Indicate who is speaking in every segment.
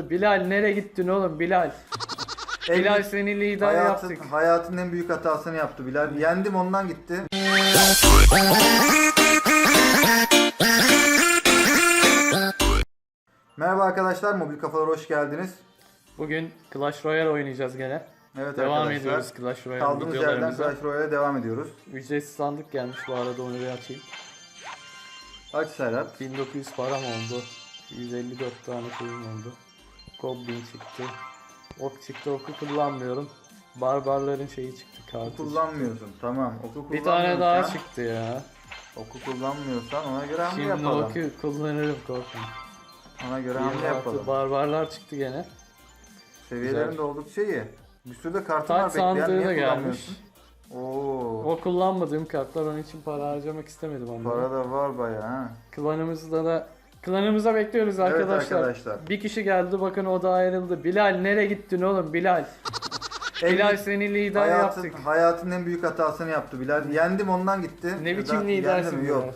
Speaker 1: Bilal nereye gittin oğlum Bilal? Bilal seni lider
Speaker 2: hayatın,
Speaker 1: yaptık.
Speaker 2: hayatın en büyük hatasını yaptı Bilal. Yendim ondan gitti. Merhaba arkadaşlar, Mobil Kafalar hoş geldiniz.
Speaker 1: Bugün Clash Royale oynayacağız gene.
Speaker 2: Evet
Speaker 1: Devam
Speaker 2: arkadaşlar.
Speaker 1: ediyoruz Clash Royale
Speaker 2: Kaldığımız yerden. Clash Royale'e devam ediyoruz.
Speaker 1: Ücretsiz sandık gelmiş bu arada onu bir açayım.
Speaker 2: Aç Serhat.
Speaker 1: 1900 param oldu. 154 tane şeyim oldu. Goblin çıktı. Ok çıktı oku kullanmıyorum. Barbarların şeyi çıktı kartı.
Speaker 2: Kullanmıyorsun. Tamam. Oku
Speaker 1: Bir tane daha
Speaker 2: kullanmıyorsan-
Speaker 1: çıktı ya.
Speaker 2: Oku kullanmıyorsan ona göre hamle
Speaker 1: Şimdi
Speaker 2: yapalım.
Speaker 1: oku kullanırım korkun.
Speaker 2: Ona göre hamle
Speaker 1: 26
Speaker 2: yapalım.
Speaker 1: barbarlar çıktı gene.
Speaker 2: Seviyelerin
Speaker 1: Güzel.
Speaker 2: de oldukça iyi. Bir sürü de kartın
Speaker 1: Taç
Speaker 2: var bekleyen.
Speaker 1: sandığı
Speaker 2: Niye
Speaker 1: da gelmiş.
Speaker 2: kullanmıyorsun? Oo.
Speaker 1: O kullanmadığım kartlar onun için para harcamak istemedim ama.
Speaker 2: Para da var bayağı ha.
Speaker 1: Klanımızda da klanımıza bekliyoruz
Speaker 2: Evet
Speaker 1: arkadaşlar.
Speaker 2: arkadaşlar.
Speaker 1: Bir kişi geldi bakın o da ayrıldı. Bilal nereye gittin oğlum Bilal? Bilal seni lider
Speaker 2: hayatın,
Speaker 1: yaptık.
Speaker 2: hayatın en büyük hatasını yaptı Bilal. Yendim ondan gitti.
Speaker 1: Ne biçim lidersin?
Speaker 2: Yok.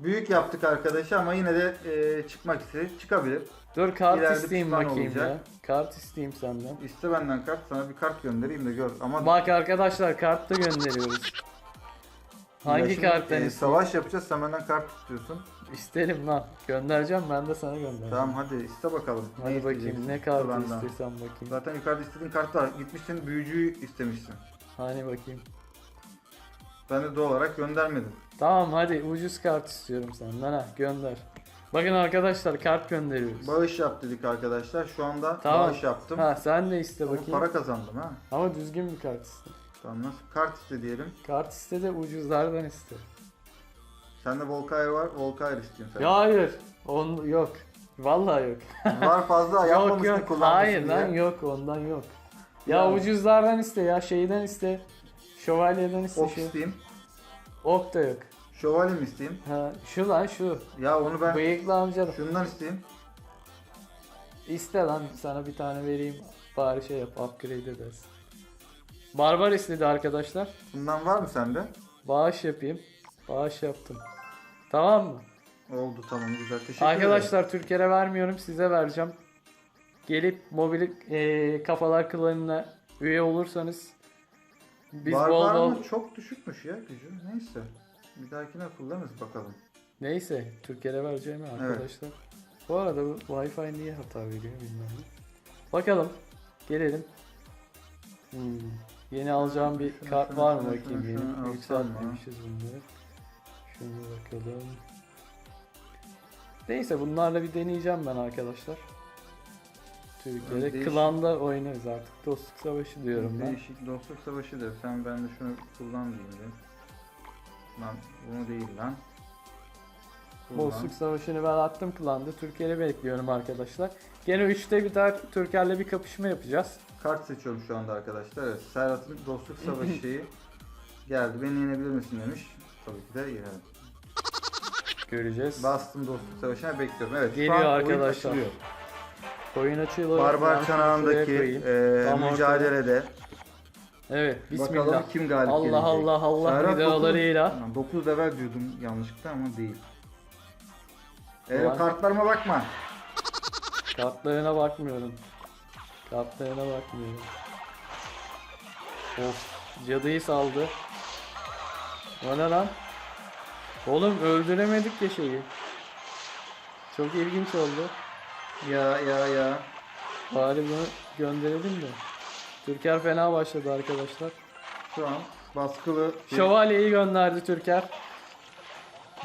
Speaker 2: Büyük yaptık arkadaşı ama yine de e, çıkmak istedi. Çıkabilir.
Speaker 1: Dur kart
Speaker 2: İleride
Speaker 1: isteyeyim bakayım
Speaker 2: olacak.
Speaker 1: ya. Kart isteyeyim senden.
Speaker 2: İste benden kart. Sana bir kart göndereyim de gör. Ama
Speaker 1: Bak arkadaşlar kart da gönderiyoruz. Hangi karttan
Speaker 2: e? Savaş yapacağız. Sen benden kart istiyorsun.
Speaker 1: İsterim lan. Göndereceğim ben de sana göndereceğim.
Speaker 2: Tamam hadi iste bakalım.
Speaker 1: Hadi bakayım
Speaker 2: isteyeceksin?
Speaker 1: ne kartı
Speaker 2: Benden.
Speaker 1: istiyorsan bakayım.
Speaker 2: Zaten yukarıda istediğin kart var. Gitmişsin büyücüyü istemişsin.
Speaker 1: Hani bakayım.
Speaker 2: Ben de doğal olarak göndermedim.
Speaker 1: Tamam hadi ucuz kart istiyorum senden ha gönder. Bakın arkadaşlar kart gönderiyoruz.
Speaker 2: Bağış yap dedik arkadaşlar. Şu anda
Speaker 1: Tamam.
Speaker 2: bağış yaptım.
Speaker 1: Ha sen de iste
Speaker 2: Ama
Speaker 1: bakayım.
Speaker 2: para kazandım ha.
Speaker 1: Ama düzgün bir kart iste.
Speaker 2: Tamam nasıl? Kart iste diyelim.
Speaker 1: Kart iste de ucuzlardan iste.
Speaker 2: Sende Volkair var. Volkair istiyorsun sen.
Speaker 1: Ya hayır. On yok. Vallahi yok.
Speaker 2: Var fazla
Speaker 1: yok
Speaker 2: yapmamışsın
Speaker 1: yok.
Speaker 2: kullanmışsın
Speaker 1: Hayır
Speaker 2: diye.
Speaker 1: lan yok ondan yok. Ya,
Speaker 2: Ya.
Speaker 1: ucuzlardan iste ya şeyden iste. Şövalyeden iste
Speaker 2: Ok
Speaker 1: şu.
Speaker 2: isteyeyim.
Speaker 1: Ok da yok.
Speaker 2: Şövalye mi isteyeyim?
Speaker 1: Ha, şu lan şu.
Speaker 2: Ya onu ben
Speaker 1: Bıyıklı amca da.
Speaker 2: şundan isteyeyim.
Speaker 1: İste lan sana bir tane vereyim. Bari şey yap upgrade edersin. Barbar istedi arkadaşlar.
Speaker 2: Bundan var mı sende?
Speaker 1: Bağış yapayım. Bağış yaptım. Tamam mı?
Speaker 2: Oldu tamam güzel. Teşekkür ederim.
Speaker 1: Arkadaşlar Türkiye'ye vermiyorum size vereceğim. Gelip mobil e, kafalar klanına üye olursanız biz
Speaker 2: Barbar
Speaker 1: bol bol
Speaker 2: mı? Çok düşükmüş ya gücü. Neyse. Bir dahakine kullanırız bakalım.
Speaker 1: neyse Türkiye'ye vereceğim arkadaşlar. Bu arada bu Wi-Fi niye hata veriyor bilmiyorum. Bakalım. Gelelim. Hmm. Yeni alacağım bir kart var mı bakayım yeni? Yükseltmemişiz bunları. Şunu bakalım. Neyse bunlarla bir deneyeceğim ben arkadaşlar. Türkiye'de
Speaker 2: Değişik-
Speaker 1: klanda oynarız artık. Dostluk savaşı diyorum ben.
Speaker 2: Değişik dostluk savaşıdır. Sen ben de şunu kullan diyeyim. Lan bunu değil lan. Kullan.
Speaker 1: Dostluk savaşını ben attım klanda. Türkiye'de bekliyorum arkadaşlar. Gene 3'te bir daha Türker'le bir kapışma yapacağız.
Speaker 2: Kart seçiyorum şu anda arkadaşlar. Evet, Serhat'ın dostluk savaşı geldi. Beni yenebilir misin demiş. Tabii ki de yenerim.
Speaker 1: Göreceğiz.
Speaker 2: Bastım dostluk savaşına bekliyorum. Evet, şu
Speaker 1: Geliyor
Speaker 2: an oyun
Speaker 1: arkadaşlar.
Speaker 2: açılıyor.
Speaker 1: Oyun açılıyor. Ben
Speaker 2: Barbar çanağındaki e, mücadelede
Speaker 1: Evet bismillah.
Speaker 2: bakalım kim galip
Speaker 1: Allah
Speaker 2: gelecek.
Speaker 1: Allah Allah
Speaker 2: Serhat
Speaker 1: videolarıyla.
Speaker 2: 9 level diyordum yanlışlıkla ama değil. Evet
Speaker 1: Ulan.
Speaker 2: kartlarıma bakma.
Speaker 1: Kartlarına bakmıyorum. Kartlarına bakmıyorum. Of cadıyı saldı. O ne lan? Oğlum öldüremedik ya şeyi. Çok ilginç oldu.
Speaker 2: Ya ya ya.
Speaker 1: Bari bunu gönderelim de. Türker fena başladı arkadaşlar.
Speaker 2: Şu an baskılı
Speaker 1: Şövalyeyi gönderdi Türker.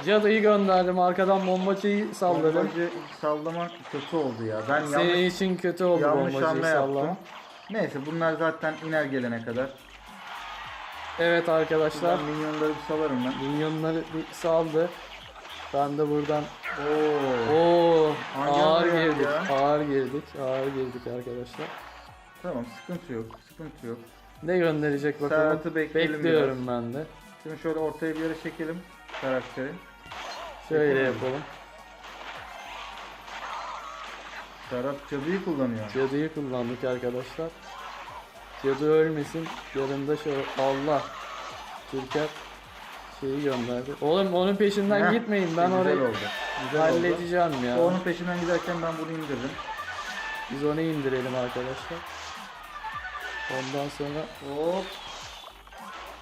Speaker 1: Cadıyı gönderdim. Arkadan bombacıyı salladım.
Speaker 2: Bombacı sallamak kötü oldu ya. Ben
Speaker 1: Senin
Speaker 2: yanlış,
Speaker 1: için kötü oldu
Speaker 2: yanlış
Speaker 1: bombacıyı sallamak.
Speaker 2: Neyse bunlar zaten iner gelene kadar.
Speaker 1: Evet arkadaşlar.
Speaker 2: Ben minyonları bir salarım ben.
Speaker 1: Minyonları bir saldı. Ben de buradan
Speaker 2: Oo.
Speaker 1: Oo
Speaker 2: Hangi
Speaker 1: ağır
Speaker 2: anda geldi
Speaker 1: girdik.
Speaker 2: ya?
Speaker 1: Ağır girdik. Ağır girdik arkadaşlar.
Speaker 2: Tamam sıkıntı yok. Sıkıntı yok.
Speaker 1: Ne gönderecek bakalım.
Speaker 2: Serhat'ı bekleyelim
Speaker 1: Bekliyorum ben de.
Speaker 2: Şimdi şöyle ortaya bir yere çekelim karakteri.
Speaker 1: Şöyle
Speaker 2: Yapalım.
Speaker 1: yapalım.
Speaker 2: Serhat cadıyı kullanıyor.
Speaker 1: Cadıyı kullandık arkadaşlar. Cadı ölmesin. Yanında şöyle Allah. Türker şeyi gönderdi. Oğlum onun peşinden
Speaker 2: Heh,
Speaker 1: gitmeyin. Ben
Speaker 2: güzel
Speaker 1: orayı
Speaker 2: oldu. Güzel oldu.
Speaker 1: halledeceğim ya.
Speaker 2: Onun peşinden giderken ben bunu indirdim.
Speaker 1: Biz onu indirelim arkadaşlar. Ondan sonra
Speaker 2: Hop.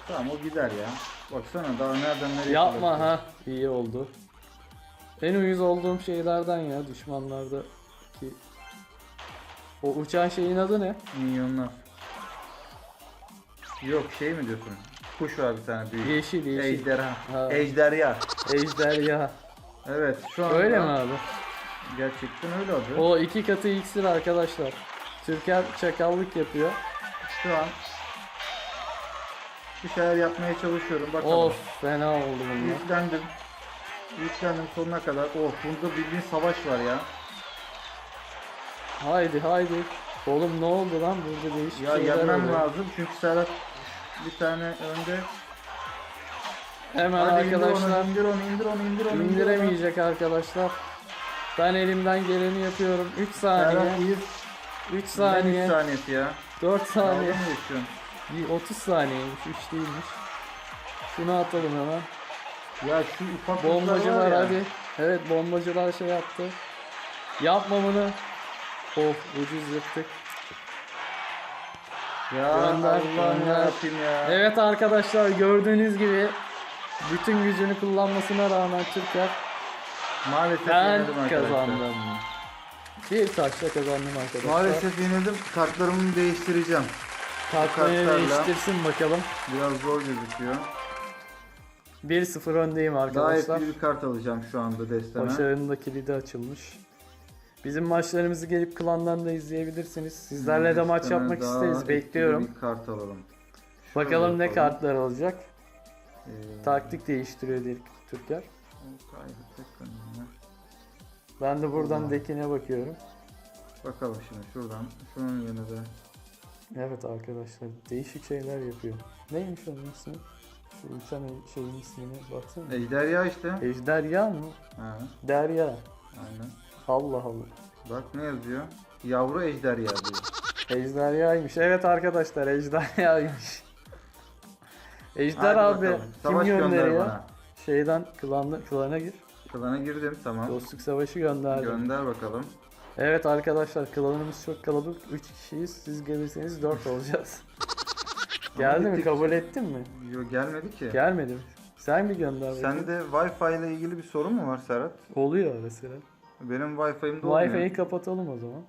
Speaker 2: Tamam o gider ya. Baksana daha nereden nereye
Speaker 1: yapma ha. iyi oldu. En uyuz olduğum şeylerden ya düşmanlardaki o uçan şeyin adı ne?
Speaker 2: Minyonlar. Yok şey mi diyorsun? Kuş var bir tane büyük.
Speaker 1: Yeşil yeşil.
Speaker 2: Ejderha.
Speaker 1: Ha.
Speaker 2: Ejderha.
Speaker 1: Ejderha.
Speaker 2: Evet şu anda
Speaker 1: Öyle mi abi?
Speaker 2: gerçekten öyle adı.
Speaker 1: O iki katı iksir arkadaşlar. Türker çakallık yapıyor.
Speaker 2: Şu an bir şeyler yapmaya çalışıyorum. Bakalım.
Speaker 1: Of fena oldu bunlar.
Speaker 2: Yüklendim. Yüklendim sonuna kadar. Oh bunda bildiğin savaş var ya.
Speaker 1: Haydi haydi. Oğlum ne oldu lan burada değişik
Speaker 2: Ya
Speaker 1: şeyler
Speaker 2: yenmem
Speaker 1: oluyor.
Speaker 2: lazım çünkü Serhat bir tane önde.
Speaker 1: Hemen
Speaker 2: Hadi
Speaker 1: arkadaşlar
Speaker 2: onu, indir onu, indir onu, indir onu. indir onu.
Speaker 1: indiremeyecek arkadaşlar. Ben elimden geleni yapıyorum. 3 saniye.
Speaker 2: Serhat iyi.
Speaker 1: 3
Speaker 2: 3
Speaker 1: saniye.
Speaker 2: saniyesi ya.
Speaker 1: 4 saniye.
Speaker 2: Dalga mı geçiyorsun?
Speaker 1: Bir 30 saniyeymiş. 3 değilmiş. Şunu atalım hemen.
Speaker 2: Ya şu ufak
Speaker 1: Bombacılar
Speaker 2: var ya.
Speaker 1: hadi. Evet bombacılar şey yaptı. Yapma bunu. Of ucuz yırttık.
Speaker 2: Ya Allah'ım yarabbim ya.
Speaker 1: Evet arkadaşlar gördüğünüz gibi bütün gücünü kullanmasına rağmen Türker
Speaker 2: Maalesef
Speaker 1: ben
Speaker 2: yenildim arkadaşlar.
Speaker 1: kazandım. Bir taşla kazandım arkadaşlar.
Speaker 2: Maalesef yenildim. Kartlarımı değiştireceğim.
Speaker 1: Kartları
Speaker 2: kartlarla-
Speaker 1: değiştirsin bakalım.
Speaker 2: Biraz zor gözüküyor.
Speaker 1: 1-0 öndeyim
Speaker 2: Daha
Speaker 1: arkadaşlar.
Speaker 2: etkili bir kart alacağım şu anda desteme.
Speaker 1: Başarının da kilidi açılmış. Bizim maçlarımızı gelip klandan da izleyebilirsiniz. Sizlerle de maç yapmak isteriz. Bekliyorum.
Speaker 2: Bir kart alalım. Şöyle
Speaker 1: Bakalım ne
Speaker 2: yapalım.
Speaker 1: kartlar alacak.
Speaker 2: Ee,
Speaker 1: Taktik değiştiriyor
Speaker 2: kaybettik önüne.
Speaker 1: Ben de buradan dekine bakıyorum.
Speaker 2: Bakalım şimdi şuradan. Şunun yerine de.
Speaker 1: Evet arkadaşlar değişik şeyler yapıyor. Neymiş onun ismi? Şu uçan şeyin ismine baksana.
Speaker 2: Ejderha işte.
Speaker 1: Ejderha mı?
Speaker 2: Ha,
Speaker 1: Derya.
Speaker 2: aynen.
Speaker 1: Allah Allah.
Speaker 2: Bak ne yazıyor? Yavru ejderha diyor.
Speaker 1: Ejderhaymış. Evet arkadaşlar ejderhaymış. Ejder
Speaker 2: Hadi
Speaker 1: abi
Speaker 2: bakalım.
Speaker 1: kim
Speaker 2: Savaş gönder
Speaker 1: gönderiyor?
Speaker 2: bana.
Speaker 1: Şeyden klana, klana gir.
Speaker 2: Klana girdim tamam.
Speaker 1: Dostluk savaşı gönderdi.
Speaker 2: Gönder bakalım.
Speaker 1: evet arkadaşlar klanımız çok kalabalık. 3 kişiyiz. Siz gelirseniz 4 olacağız. Geldi mi? Kabul ettin mi?
Speaker 2: Yo gelmedi ki.
Speaker 1: Gelmedi mi? Sen bir gönder bakayım.
Speaker 2: Sende Wi-Fi ile ilgili bir sorun mu var Serhat?
Speaker 1: Oluyor sıra.
Speaker 2: Benim Wi-Fi'm de olmuyor.
Speaker 1: Wi-Fi'yi kapatalım o zaman.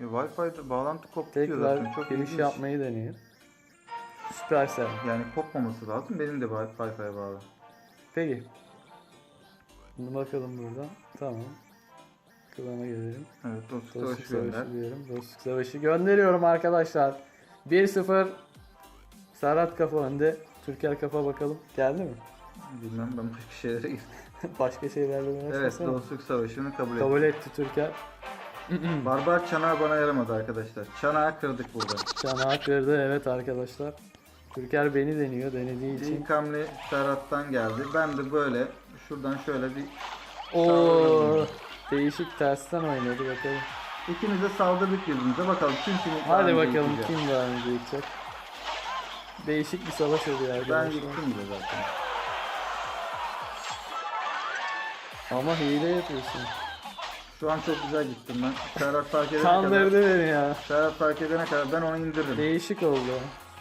Speaker 2: Ya, Wi-Fi bağlantı koptu diyor
Speaker 1: Tekrar
Speaker 2: zaten. Çok
Speaker 1: giriş
Speaker 2: ilginç.
Speaker 1: yapmayı deneyin. Süpersel.
Speaker 2: Yani kopmaması lazım. Benim de Wi- Wi-Fi'ye bağlı.
Speaker 1: Peki. Şimdi bakalım buradan. Tamam. Klana gelelim.
Speaker 2: Evet dostluk
Speaker 1: Dostluk
Speaker 2: savaşı
Speaker 1: savaşı diyorum. Dostluk savaşı gönderiyorum arkadaşlar. 1-0. Serhat kafa önde. Türker kafa bakalım. Geldi mi?
Speaker 2: Bilmem ben başka şeylere girdim.
Speaker 1: Başka şeylerle
Speaker 2: Evet
Speaker 1: uğraşmasana.
Speaker 2: dostluk savaşını kabul ettim.
Speaker 1: Kabul etti Türker.
Speaker 2: Barbar çanağı bana yaramadı arkadaşlar. Çanağı kırdık burada.
Speaker 1: Çanağı kırdı evet arkadaşlar. Türker beni deniyor denediği için.
Speaker 2: İlk hamle Serhat'tan geldi. Ben de böyle şuradan şöyle bir
Speaker 1: Oo, değişik tersten oynadı bakalım.
Speaker 2: ikimiz de saldırdık birbirimize. Bakalım kim kimi
Speaker 1: Hadi bakalım
Speaker 2: yıkacak.
Speaker 1: kim daha önce yıkacak. Değişik bir savaş oluyor
Speaker 2: Ben
Speaker 1: arkadaşlar.
Speaker 2: yıktım bile zaten.
Speaker 1: Ama hile yapıyorsun.
Speaker 2: Şu an çok güzel gittim ben. Serhat fark edene kadar.
Speaker 1: Kandırdı beni ya.
Speaker 2: Serhat fark edene kadar ben onu indirdim.
Speaker 1: Değişik oldu.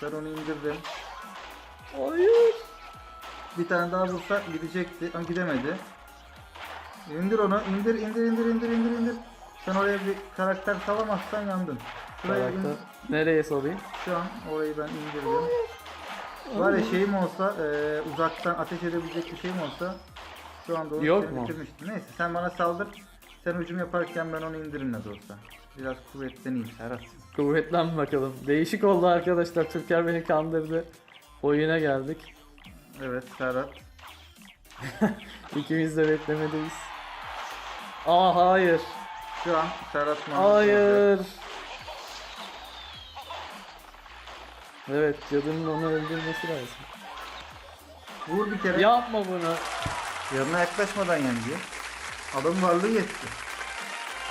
Speaker 2: Ben onu indirdim.
Speaker 1: Hayır.
Speaker 2: Bir tane daha vursa gidecekti ama gidemedi. İndir onu. indir indir indir indir indir indir. Sen oraya bir karakter salamazsan yandın. Şuraya
Speaker 1: Karakter.
Speaker 2: in-
Speaker 1: Nereye salayım?
Speaker 2: Şu an orayı ben indirdim. Var ya şeyim olsa e, uzaktan ateş edebilecek bir şeyim olsa şu anda onu
Speaker 1: Yok
Speaker 2: seni
Speaker 1: mu?
Speaker 2: bitirmiştim. Neyse sen bana saldır. Sen hücum yaparken ben onu indiririm ne de olsa. Biraz kuvvetleneyim Serhat.
Speaker 1: Kuvvetlen bakalım. Değişik oldu arkadaşlar. Türker beni kandırdı. Oyuna geldik.
Speaker 2: Evet Serhat.
Speaker 1: İkimiz de beklemedeyiz. Aa hayır.
Speaker 2: Şu an Serhat Mahmut olacak.
Speaker 1: Hayır. Evet cadının onu öldürmesi lazım.
Speaker 2: Vur bir kere.
Speaker 1: Yapma bunu.
Speaker 2: Yanına yaklaşmadan yendi. Adamın varlığı yetti.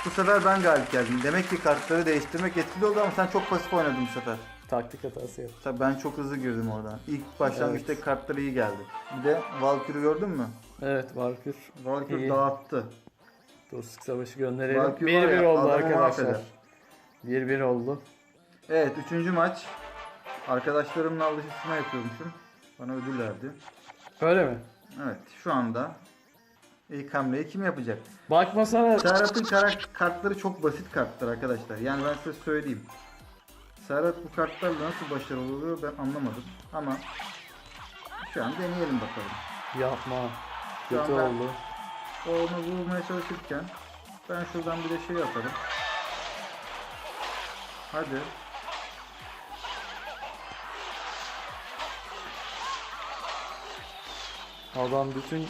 Speaker 2: Bu sefer ben galip geldim. Demek ki kartları değiştirmek etkili oldu ama sen çok pasif oynadın bu sefer.
Speaker 1: Taktik hatası yaptı.
Speaker 2: Tabii ben çok hızlı girdim oradan. İlk başlangıçta
Speaker 1: Evet.
Speaker 2: kartlar iyi geldi. Bir de Valkyrie'yi gördün mü?
Speaker 1: Evet Valkür
Speaker 2: Valkyrie
Speaker 1: İyi.
Speaker 2: dağıttı.
Speaker 1: Dostluk savaşı gönderelim.
Speaker 2: Belki
Speaker 1: 1-1
Speaker 2: var ya,
Speaker 1: oldu arkadaşlar.
Speaker 2: mahveder.
Speaker 1: 1-1 oldu.
Speaker 2: Evet üçüncü maç. Arkadaşlarımla alıştırma yapıyormuşum. Bana ödül verdi.
Speaker 1: Öyle mi?
Speaker 2: Evet şu anda ilk hamleyi kim yapacak?
Speaker 1: Bakmasana.
Speaker 2: Serhat'ın karak- kartları çok basit kartlar arkadaşlar. Yani ben size söyleyeyim. Serhat bu kartlarla nasıl başarılı oluyor ben anlamadım. Ama şu an deneyelim bakalım.
Speaker 1: Yapma.
Speaker 2: Şu
Speaker 1: Kötü oldu.
Speaker 2: Onu vurmaya çalışırken ben şuradan bir de şey yaparım. Hadi.
Speaker 1: Adam bütün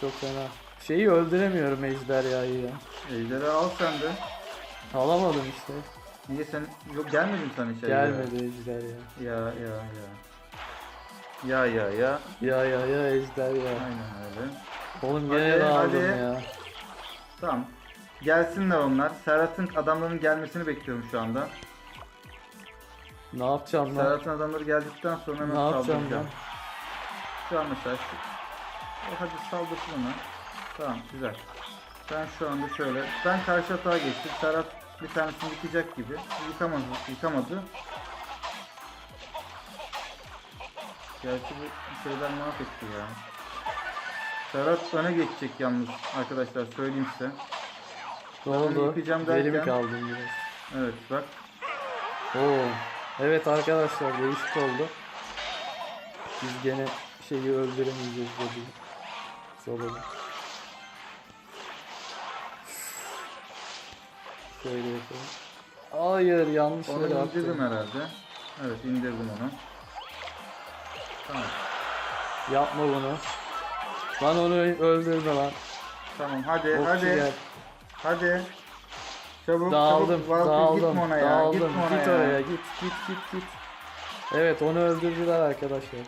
Speaker 1: çok fena. Şeyi öldüremiyorum ejderhayı ya.
Speaker 2: Ejderi al sen de.
Speaker 1: Alamadım işte.
Speaker 2: Niye sen yok gelmedin mi sana içeri?
Speaker 1: Gelmedi ejderha.
Speaker 2: Ya ya ya. Ya ya ya.
Speaker 1: Ya ya ya ejderha.
Speaker 2: Aynen öyle.
Speaker 1: Oğlum
Speaker 2: Hadi,
Speaker 1: gene aldım
Speaker 2: hadi.
Speaker 1: ya.
Speaker 2: Tamam. Gelsinler onlar. Serhat'ın adamlarının gelmesini bekliyorum şu anda.
Speaker 1: Ne yapacağım lan?
Speaker 2: Serhat'ın adamları geldikten sonra hemen
Speaker 1: Ne yapacağım
Speaker 2: saldıracağım. Şu an mesela şu. O hadi saldırsın ona. Tamam güzel. Ben şu anda şöyle. Ben karşı atağa geçtim. Serhat bir tanesini yıkacak gibi. Yıkamadı. Yıkamadı. Gerçi bu şeyler mahvetti ya. Serhat öne geçecek yalnız arkadaşlar söyleyeyim size.
Speaker 1: Oldu?
Speaker 2: yıkayacağım derken-
Speaker 1: kaldım biraz?
Speaker 2: Evet bak.
Speaker 1: Oo. Evet arkadaşlar değişik oldu. Biz gene şeyi öldüremeyeceğiz dedi. Salalım. Şöyle yapalım. Hayır yanlış
Speaker 2: Onu
Speaker 1: yere
Speaker 2: indirdim
Speaker 1: attım.
Speaker 2: herhalde. Evet indirdim onu. Tamam.
Speaker 1: Yapma bunu. Lan onu öldürme lan.
Speaker 2: Tamam hadi
Speaker 1: Okçu
Speaker 2: hadi.
Speaker 1: gel.
Speaker 2: Hadi. Çabuk
Speaker 1: Dağıldım,
Speaker 2: çabuk. Valkyrie
Speaker 1: dağıldım,
Speaker 2: gitme ona ya.
Speaker 1: dağıldım.
Speaker 2: Gitme ona
Speaker 1: Git
Speaker 2: ya.
Speaker 1: oraya, git, git, git, git. Evet, onu öldürdüler arkadaşlar.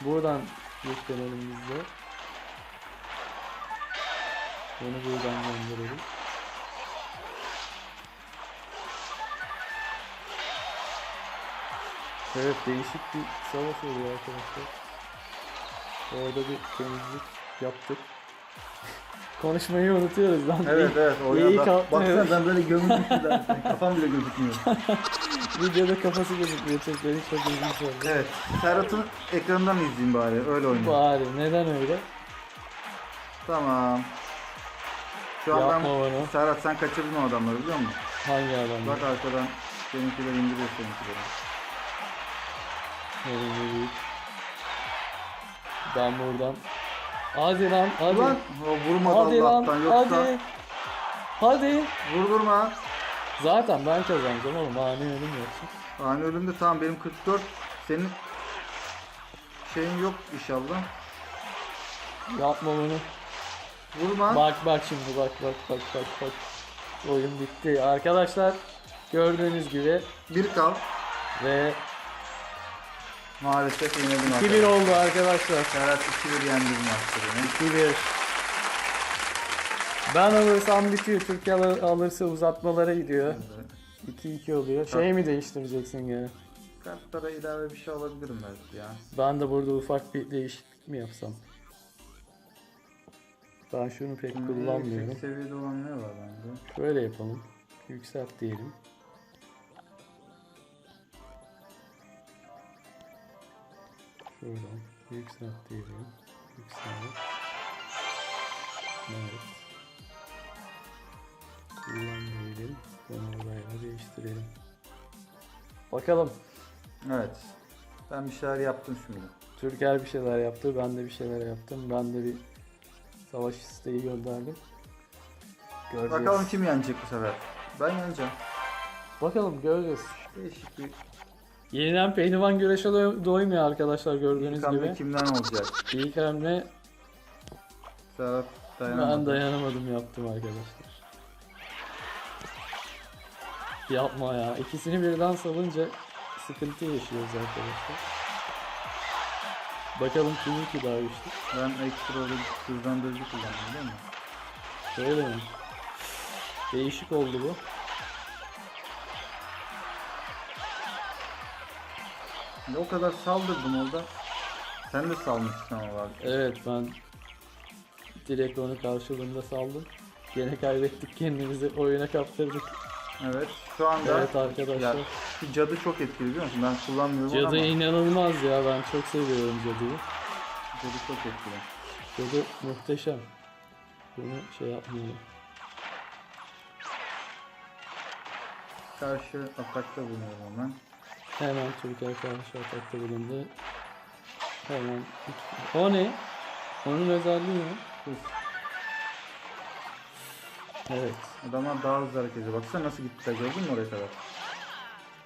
Speaker 1: Buradan yüklenelim biz de. Onu buradan gönderelim. Evet, değişik bir savaş oluyor arkadaşlar. Orada bir temizlik yaptık. Konuşmayı unutuyoruz lan.
Speaker 2: Evet evet.
Speaker 1: İyi
Speaker 2: bak.
Speaker 1: kalktın,
Speaker 2: Baksana ben böyle gömülmüşüm zaten. Kafam bile gözükmüyor.
Speaker 1: Videoda kafası gözükmüyor. Çekleri çok ilginç oldu.
Speaker 2: evet. Serhat'ın ekranından izleyeyim bari. Öyle oynayayım.
Speaker 1: Bari neden öyle?
Speaker 2: Tamam. Şu an
Speaker 1: Yapma
Speaker 2: ben...
Speaker 1: bunu.
Speaker 2: Serhat sen kaçırdın o adamları biliyor musun?
Speaker 1: Hangi adam?
Speaker 2: Bak arkadan seninkiler indiriyor seninkileri.
Speaker 1: Nereye büyük. Ben buradan. Hadi lan hadi.
Speaker 2: Ulan o vurmadı
Speaker 1: hadi lan
Speaker 2: Allah'tan yoksa
Speaker 1: hadi. Hadi.
Speaker 2: vurdurma.
Speaker 1: Zaten ben kazanacağım oğlum. Ani ölüm yoksa.
Speaker 2: Ani ölümde tamam benim 44. Senin şeyin yok inşallah.
Speaker 1: Yapma bunu.
Speaker 2: Vurma.
Speaker 1: Bak bak şimdi bak bak bak bak bak. Oyun bitti. Arkadaşlar gördüğünüz gibi
Speaker 2: Bir kal.
Speaker 1: ve
Speaker 2: Maalesef yenildim
Speaker 1: 2-1
Speaker 2: arkadaşlar.
Speaker 1: oldu arkadaşlar.
Speaker 2: Serhat 2-1 yendi bu maçta beni.
Speaker 1: 2-1. Ben alırsam bitiyor. Türkiye alır- alırsa uzatmalara gidiyor. 2-2 oluyor. Şey mi değiştireceksin gene?
Speaker 2: Kartlara ilave bir şey alabilirim belki ya.
Speaker 1: Ben de burada ufak bir değişiklik mi yapsam? Ben şunu pek
Speaker 2: Şimdi
Speaker 1: kullanmıyorum.
Speaker 2: Yüksek seviyede olan ne var bende?
Speaker 1: Şöyle yapalım. Yükselt diyelim. Şuradan yükselt diyelim. Yükselt. Evet. Kullan diyelim. Bunu buraya değiştirelim. Bakalım.
Speaker 2: Evet. Ben bir şeyler yaptım şimdi.
Speaker 1: Türker bir şeyler yaptı. Ben de bir şeyler yaptım. Ben de bir savaş isteği gönderdim. Göreceğiz.
Speaker 2: Bakalım kim yenecek bu sefer. Ben yeneceğim.
Speaker 1: Bakalım göreceğiz.
Speaker 2: Değişik bir
Speaker 1: Yeniden pehlivan güreşe doy- doymuyor arkadaşlar gördüğünüz
Speaker 2: ilk hamle
Speaker 1: gibi.
Speaker 2: kimden olacak?
Speaker 1: İlk hamle
Speaker 2: Serhat
Speaker 1: ben
Speaker 2: dayanamadı.
Speaker 1: dayanamadım yaptım arkadaşlar. Yapma ya. İkisini birden salınca sıkıntı yaşıyoruz arkadaşlar. Bakalım kiminki daha güçlü.
Speaker 2: Ben ekstra bir hızlandırıcı kullandım değil mi?
Speaker 1: Öyle mi? Değişik oldu bu.
Speaker 2: Ya o kadar saldırdım orada. Sen de salmışsın ama var.
Speaker 1: Evet ben direkt onu karşılığında saldım. Gene kaybettik kendimizi. Oyuna kaptırdık.
Speaker 2: Evet. Şu anda
Speaker 1: Evet arkadaşlar.
Speaker 2: Ya, şu cadı çok etkili biliyor musun? Ben kullanmıyorum
Speaker 1: Cadı
Speaker 2: ama
Speaker 1: inanılmaz ya. Ben çok seviyorum cadıyı.
Speaker 2: cadı çok etkili.
Speaker 1: Cadı muhteşem. Bunu şey yapmayalım.
Speaker 2: Karşı atakta bulunuyorum hemen.
Speaker 1: Hemen Türkiye karşı atakta bulundu. Hemen. O ne? Onun özelliği ne? Evet.
Speaker 2: Adamlar daha hızlı hareket ediyor. Baksana nasıl gittiler gördün mü oraya kadar?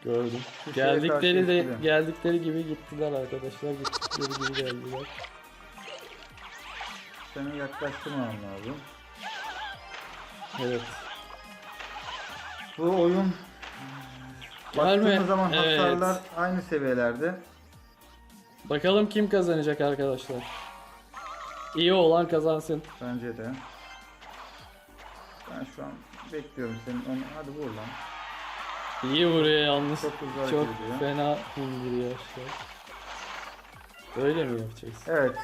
Speaker 1: Gördüm.
Speaker 2: Şu
Speaker 1: Geldikleri de
Speaker 2: etkili.
Speaker 1: geldikleri gibi gittiler arkadaşlar. Gittikleri gibi geldiler.
Speaker 2: Seni yaklaştırmam lazım.
Speaker 1: Evet.
Speaker 2: Bu oyun
Speaker 1: Gelme.
Speaker 2: baktığımız zaman
Speaker 1: Evet.
Speaker 2: hasarlar aynı seviyelerde.
Speaker 1: Bakalım kim kazanacak arkadaşlar. İyi olan kazansın.
Speaker 2: Bence de. Ben şu an bekliyorum seni. Onu, hadi vur lan.
Speaker 1: İyi vuruyor yalnız.
Speaker 2: Çok hızlı hareket
Speaker 1: Çok
Speaker 2: ediyor.
Speaker 1: fena indiriyor aşağı. Öyle mi yapacağız?
Speaker 2: Evet.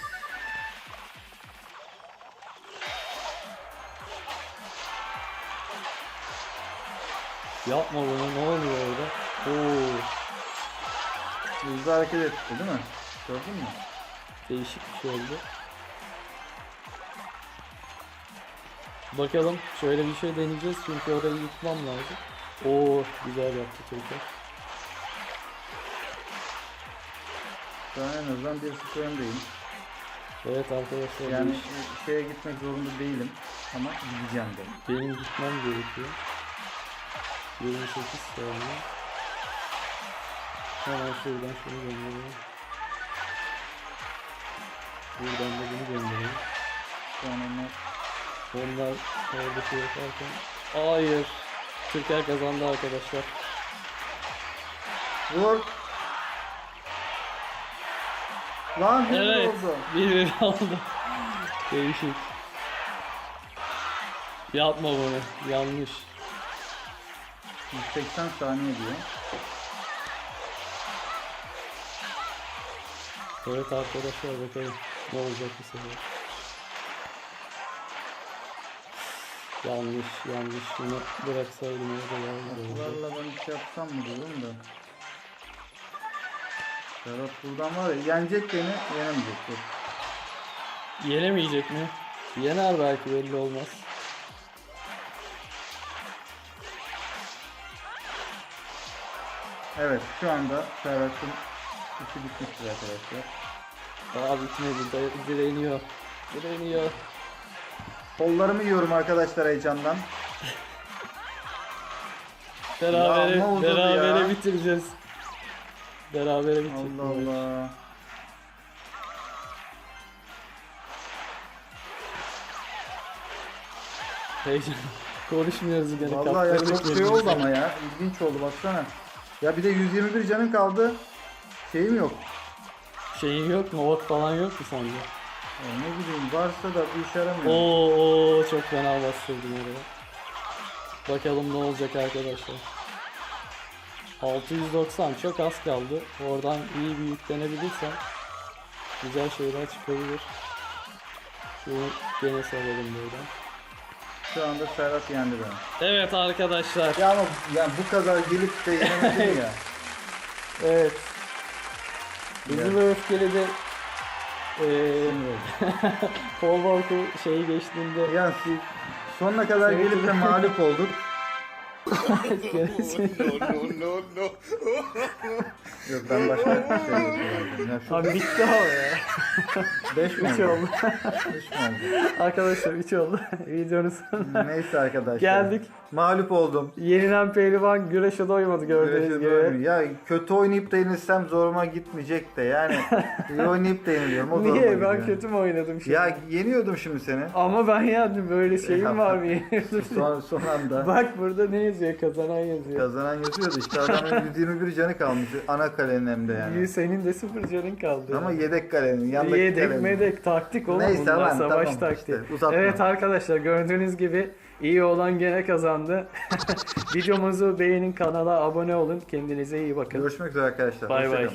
Speaker 1: Yapma bunu ne oluyor orada? Oo,
Speaker 2: Hızlı hareket etti değil mi? Gördün mü?
Speaker 1: değişik bir şey oldu. Bakalım şöyle bir şey deneyeceğiz çünkü orayı yıkmam lazım. Oo güzel yaptı Türkan.
Speaker 2: Şu an en azından bir sıfır öndeyim.
Speaker 1: Evet arkadaşlar
Speaker 2: Yani
Speaker 1: değiş-
Speaker 2: şeye gitmek zorunda değilim. Ama gideceğim de.
Speaker 1: benim gitmem gerekiyor. 28 saniye. Hemen şuradan şunu göndereyim. Buradan da bunu göndereyim.
Speaker 2: Şu an onlar
Speaker 1: Onlar orada şey yaparken. Hayır. Türkiye kazandı arkadaşlar.
Speaker 2: Vur. Lan bir
Speaker 1: Evet.
Speaker 2: oldu.
Speaker 1: Bir bir oldu. Değişik. Yapma bunu. Yanlış.
Speaker 2: 180 saniye diyor.
Speaker 1: Evet arkadaşlar bakalım ne olacak bu sefer. Yanlış yanlış şunu bıraksaydım orada güzel olurdu.
Speaker 2: Bunlarla ben bir şey yapsam mı dedim de. Serhat buradan var ya yenecek beni yenemeyecek. Dur.
Speaker 1: Yenemeyecek mi? Yener belki belli olmaz.
Speaker 2: Evet şu anda Serhat'ın işi bitmiştir arkadaşlar.
Speaker 1: Daha bitmedi da direniyor. Direniyor.
Speaker 2: Kollarımı yiyorum arkadaşlar heyecandan.
Speaker 1: Berabere,
Speaker 2: Ya, ne oldu
Speaker 1: berabere
Speaker 2: ya?
Speaker 1: bitireceğiz. Berabere bitecek.
Speaker 2: Allah Allah.
Speaker 1: Heyecan. Konuşmuyoruz gene.
Speaker 2: Vallahi ya
Speaker 1: kaptırdık
Speaker 2: çok şey
Speaker 1: birbirimizi.
Speaker 2: oldu ama ya. İlginç oldu baksana. Ya bir de 121 canın kaldı. Şeyim yok.
Speaker 1: Şeyin yok mu? Ot falan yok mu sende?
Speaker 2: Ya ne bileyim varsa da bir işe yaramıyor.
Speaker 1: Oo, çok fena bastırdım oraya. Bakalım ne olacak arkadaşlar. 690 çok az kaldı. Oradan iyi bir yüklenebilirsem güzel şeyler çıkabilir. Şunu gene salalım buradan.
Speaker 2: Şu anda Serhat yendi beni.
Speaker 1: Evet arkadaşlar.
Speaker 2: Ya ama yani bu kadar gelip de yenemedin ya.
Speaker 1: Evet. Hızlı ve öfkeli
Speaker 2: oldum.
Speaker 1: Paul Walker şeyi geçtiğinde
Speaker 2: Yani sonuna kadar gelip de mağlup olduk. Yok ben başka bir şey yapıyorum. Ya şu
Speaker 1: Abi bitti ama ya.
Speaker 2: 5 mi
Speaker 1: 3
Speaker 2: oldu?
Speaker 1: oldu.
Speaker 2: 5 mi oldu?
Speaker 1: Arkadaşlar 3 oldu. Videonun sonuna
Speaker 2: Neyse arkadaşlar.
Speaker 1: geldik.
Speaker 2: Mağlup oldum.
Speaker 1: Yenilen pehlivan güreşe doymadı gördüğünüz
Speaker 2: Güreşe
Speaker 1: gibi.
Speaker 2: doymuyor. Ya kötü oynayıp da yenilsem zoruma gitmeyecek de yani. iyi oynayıp da yeniliyorum. O zoruma
Speaker 1: Niye? Ben
Speaker 2: gidiyor.
Speaker 1: kötü mü oynadım şimdi?
Speaker 2: Ya yeniyordum şimdi seni.
Speaker 1: Ama ben yendim. Böyle şeyim var mı?
Speaker 2: Son, son anda.
Speaker 1: Bak burada ne yazıyor? Kazanan yazıyor.
Speaker 2: Kazanan yazıyordu işte adamın 121 canı kalmış ana kalenin hem de yani.
Speaker 1: Senin de sıfır canın kaldı.
Speaker 2: Ama yedek kalenin yanındaki
Speaker 1: Yedek
Speaker 2: kalenin.
Speaker 1: medek taktik oğlum
Speaker 2: Neyse
Speaker 1: bunlar
Speaker 2: lan,
Speaker 1: savaş
Speaker 2: tamam
Speaker 1: taktiği.
Speaker 2: işte, uzatma.
Speaker 1: evet arkadaşlar gördüğünüz gibi iyi olan gene kazandı. Videomuzu beğenin kanala abone olun. Kendinize iyi bakın.
Speaker 2: Görüşmek üzere arkadaşlar.
Speaker 1: Bay
Speaker 2: Hoşça
Speaker 1: bay.